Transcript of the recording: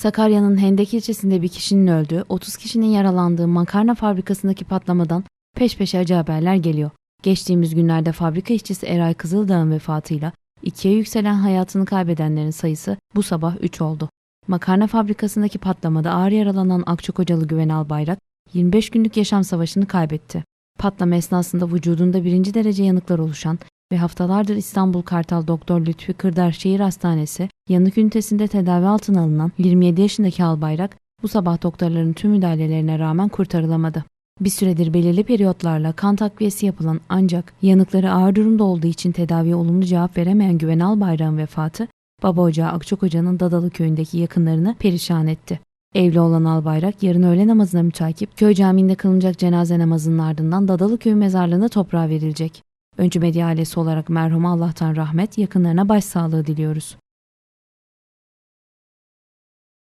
Sakarya'nın Hendek ilçesinde bir kişinin öldüğü, 30 kişinin yaralandığı makarna fabrikasındaki patlamadan peş peşe acı haberler geliyor. Geçtiğimiz günlerde fabrika işçisi Eray Kızıldağ'ın vefatıyla ikiye yükselen hayatını kaybedenlerin sayısı bu sabah 3 oldu. Makarna fabrikasındaki patlamada ağır yaralanan Akçakocalı Güven Albayrak 25 günlük yaşam savaşını kaybetti. Patlama esnasında vücudunda birinci derece yanıklar oluşan ve haftalardır İstanbul Kartal Doktor Lütfi Kırdar Şehir Hastanesi yanık ünitesinde tedavi altına alınan 27 yaşındaki Albayrak bu sabah doktorların tüm müdahalelerine rağmen kurtarılamadı. Bir süredir belirli periyotlarla kan takviyesi yapılan ancak yanıkları ağır durumda olduğu için tedaviye olumlu cevap veremeyen Güven Albayrak'ın vefatı baba ocağı Akçakoca'nın Dadalı köyündeki yakınlarını perişan etti. Evli olan Albayrak yarın öğle namazına mütakip köy camiinde kılınacak cenaze namazının ardından Dadalı köy mezarlığına toprağa verilecek. Öncü Medya ailesi olarak merhuma Allah'tan rahmet, yakınlarına başsağlığı diliyoruz.